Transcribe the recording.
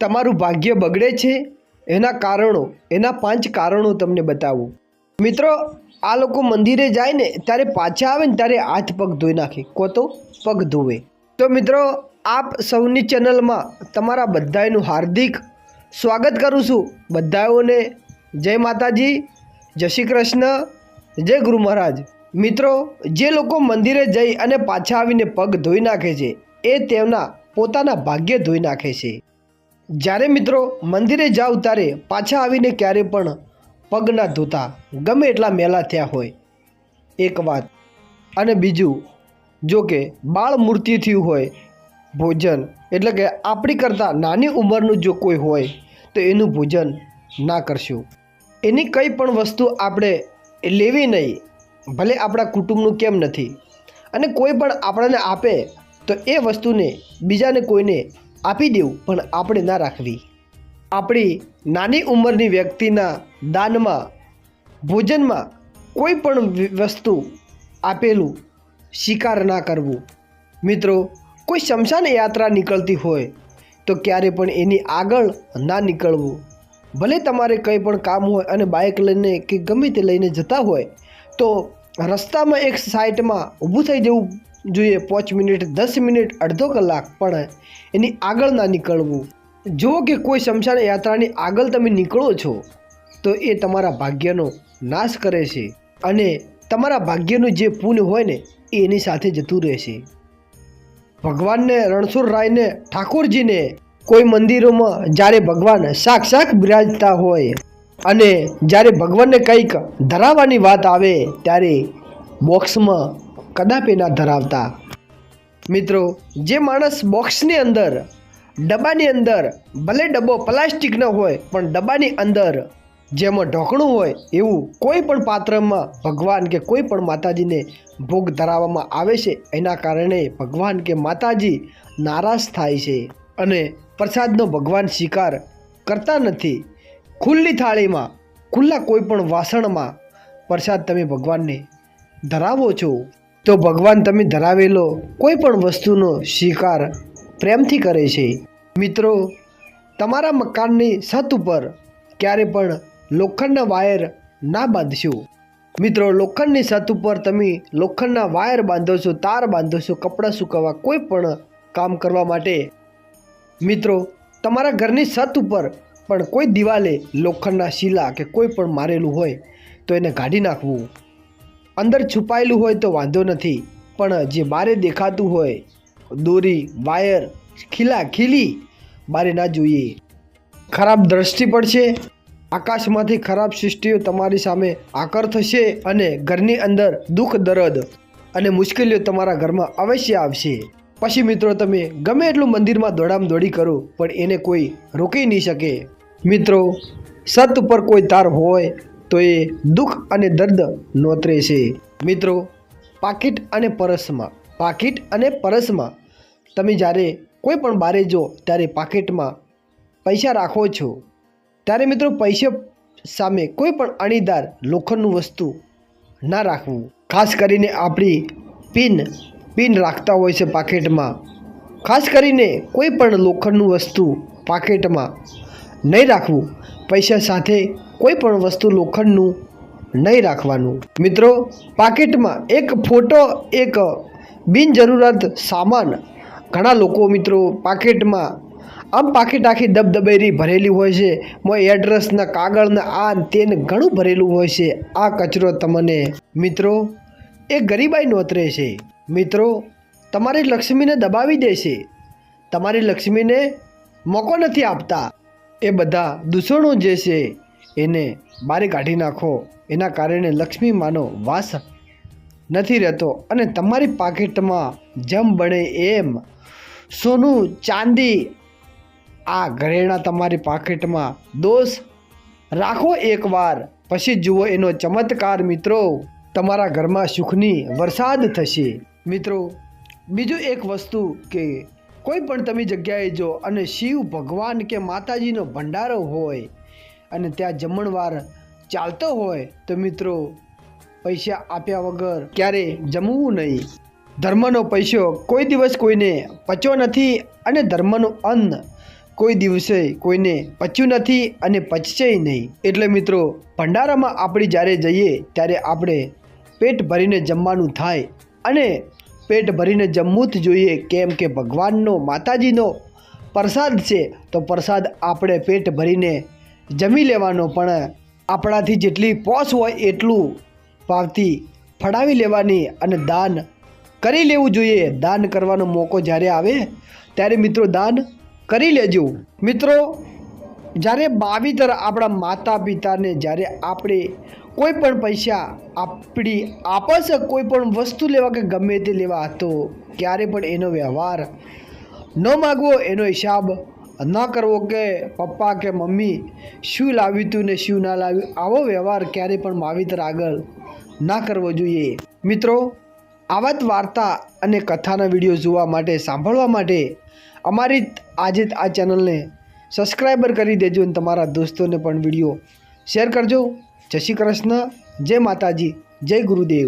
તમારું ભાગ્ય બગડે છે, એના કારણો, એના પાંચ કારણો તમને બતાવું. મિત્રો, આ લોકો મંદિરે જાય ને, ત્યારે પાછા આવે ને, ત્યારે હાથ પગ ધોઈ નાખે કો તો પગ ધોવે. તો મિત્રો, આપ સૌની ચેનલમાં તમારા બધાનું હાર્દિક સ્વાગત કરું છું. બધાઓને જય માતાજી, જય શ્રી કૃષ્ણ, જય ગુરુ મહારાજ. મિત્રો, જે લોકો મંદિરે જઈ અને પાછા આવીને પગ ધોઈ નાખે છે, એ તેમના પોતાના ભાગ્ય ધોઈ નાખે છે. જ્યારે મિત્રો મંદિરે જાવ ત્યારે પાછા આવીને ક્યારે પણ પગ ના ધોતા ગમે એટલા મેલા થયા હોય. એક વાત. અને બીજું, જો કે બાળ મૂર્તિ થયું હોય ભોજન, એટલે કે આપણી કરતાં નાની ઉંમરનું જો કોઈ હોય, તો એનું ભોજન ના કરશું. એની કંઈ પણ વસ્તુ આપણે લેવી નહીં, ભલે આપણા કુટુંબનું કેમ નથી. અને કોઈ પણ આપણને આપે, તો એ વસ્તુને બીજાને કોઈને આપી દેવું, પણ આપણે ના રાખવી. આપણી નાની ઉંમરની વ્યક્તિના દાનમાં, ભોજનમાં કોઈ પણ વસ્તુ આપેલું સ્વીકાર ના કરવું. મિત્રો, કોઈ શમશાન યાત્રા નીકળતી હોય, તો ક્યારે પણ એની આગળ ના નીકળવું. ભલે તમારે કંઈ પણ કામ હોય અને બાઇક લઈને કે ગમે તે લઈને જતા હોય, તો રસ્તામાં એક સાઈડમાં ઊભું થઈ જવું જોઈએ, પાંચ મિનિટ, દસ મિનિટ, અડધો કલાક પણ એની આગળ ના નીકળવું. જો કે કોઈ શમશાન યાત્રાની આગળ તમે નીકળો છો, તો એ તમારા ભાગ્યનો નાશ કરે છે અને તમારા ભાગ્યનું જે પુણ્ય હોય ને એ એની સાથે જતું રહેશે. ભગવાનને, રણછોડ રાયને, ઠાકોરજીને કોઈ મંદિરોમાં જ્યારે ભગવાન સાક્ષાત બિરાજતા હોય અને જ્યારે ભગવાનને કંઈક ધરાવવાની વાત આવે, ત્યારે બોક્સમાં કદાપી ના ધરાવતા. મિત્રો, જે માણસ બોક્સની અંદર, ડબ્બાની અંદર, ભલે ડબ્બો પ્લાસ્ટિકનો હોય, પણ ડબ્બાની અંદર જેમાં ઢોકણું હોય, એવું કોઈ પણ પાત્રમાં ભગવાન કે કોઈ પણ માતાજીને ભોગ ધરાવવામાં આવે છે, એના કારણે ભગવાન કે માતાજી નારાજ થાય છે. અને પ્રસાદનો ભગવાન સ્વીકાર કરતા નથી. ખુલ્લી થાળીમાં, ખુલ્લા કોઈ પણ વાસણમાં પ્રસાદ તમે ભગવાનને ધરાવો છો. તો ભગવાન તમે ધરાવેલો કોઈ પણ વસ્તુનો સ્વીકાર પ્રેમથી કરે છે. મિત્રો, તમારા મકાનની છત ઉપર ક્યારે પણ લોખંડના વાયર ના બાંધશો. મિત્રો, લોખંડની છત ઉપર તમે લોખંડના વાયર બાંધો છો, તાર બાંધો છો, કપડાં સુકવવા, કોઈ પણ કામ કરવા માટે. મિત્રો, તમારા ઘરની છત ઉપર પણ કોઈ દિવાલે લોખંડના શીલા કે કોઈ પણ મારેલું હોય તો એને કાઢી નાખવું. અંદર છુપાયેલું હોય તો વાંધો નથી. પણ જે બારે દેખાતું હોય, દોરી, વાયર, ખીલા, ખીલી બારે ના જોઈએ. ખરાબ દ્રષ્ટિ પડશે. આકાશમાંથી ખરાબ સૃષ્ટિઓ તમારી સામે આકર થશે અને ઘરની અંદર દુઃખ, દર્દ અને મુશ્કેલીઓ તમારા ઘરમાં અવશ્ય આવશે. પછી મિત્રો, તમે ગમે એટલું મંદિરમાં દોડામ દોડી કરો, પણ એને કોઈ રોકી નહીં શકે. મિત્રો સત ઉપર કોઈ તાર હોય તો એ દુઃખ અને દર્દ નોતરે છે. મિત્રો, પાકીટ અને પરસમાં, પાકીટ અને પરસમાં તમે જ્યારે કોઈ પણ બારે જો ત્યારે પાકીટમાં પૈસા રાખો છો, ત્યારે મિત્રો પૈસા સામે કોઈ પણ અણીદાર લોખંડનું વસ્તુ ના રાખવું. ખાસ કરીને આપણી પિન પિન રાખતા હોય છે પાકેટમાં. ખાસ કરીને કોઈ પણ લોખંડનું વસ્તુ પાકેટમાં નહીં રાખવું. પૈસા સાથે કોઈ પણ વસ્તુ લોખંડનું નહીં રાખવાનું. મિત્રો, પાકેટમાં એક ફોટો, એક બિનજરૂરત સામાન. ઘણા લોકો મિત્રો પાકેટમાં આમ પાકીટ આખી દબદબેરી ભરેલી હોય છે. મોય એડ્રેસના કાગળના આ તેને ઘણું ભરેલું હોય છે. આ કચરો તમને મિત્રો, એ ગરીબાઈ નોતરે છે. મિત્રો, તમારી લક્ષ્મીને દબાવી દે છે. તમારી લક્ષ્મીને મોકો નથી આપતા. એ બધા દૂષણો જે છે એને બારે કાઢી નાખો. એના કારણે લક્ષ્મી માનો વાસ નથી રહેતો અને તમારી પાકેટમાં જમ બને એમ સોનું ચાંદી. આ ઘરેણા તમારી પાકેટમાં દોષ રાખો એકવાર. પછી જુઓ એનો ચમત્કાર મિત્રો. તમારા ઘરમાં સુખની વરસાદ થશે. મિત્રો, બીજું એક વસ્તુ કે કોઈ પણ તમે જગ્યાએ જો અને શિવ ભગવાન કે માતાજીનો ભંડારો હોય અને ત્યાં જમણવાર ચાલતો હોય તો મિત્રો, પૈસા આપ્યા વગર ક્યારે જમવું નહીં. ધર્મનો પૈસો કોઈ દિવસ કોઈને પચ્યો નથી અને ધર્મનું અન્ન કોઈ દિવસે કોઈને પચ્યું નથી અને પચશે નહીં. એટલે મિત્રો, ભંડારામાં આપણે જ્યારે જઈએ ત્યારે આપણે પેટ ભરીને જમવાનું થાય અને પેટ ભરીને જમવું જ જોઈએ કેમ કે ભગવાનનો, માતાજીનો પ્રસાદ છે, તો પ્રસાદ આપણે પેટ ભરીને જમી લેવાનો પણ આપણાથી જેટલી પોસ હોય એટલું ભાવથી ફડાવી લેવાની અને દાન કરી લેવું જોઈએ. દાન કરવાનો મોકો જ્યારે આવે ત્યારે મિત્રો દાન કરી લેજો. મિત્રો, જ્યારે બાવીતર આપણા માતા પિતાને જ્યારે આપણે કોઈ પણ પૈસા આપણી આપશે કોઈ પણ વસ્તુ લેવા કે ગમે તે લેવા, તો ક્યારે પણ એનો વ્યવહાર ન માગવો, એનો હિસાબ ન કરવો કે પપ્પા કે મમ્મી શું લાવ્યું તું ને શું ના લાવ્યું, આવો વ્યવહાર ક્યારેય પણ માવિતર આગળ ના કરવો જોઈએ. મિત્રો, આવા જ વાર્તા અને કથાના વીડિયો જોવા માટે, સાંભળવા માટે અમારી આજે આ ચેનલને સબસ્ક્રાઈબર કરી દેજો અને તમારા દોસ્તોને પણ વીડિયો શેર કરજો. જય શ્રી કૃષ્ણ, જય માતાજી, જય ગુરુદેવ.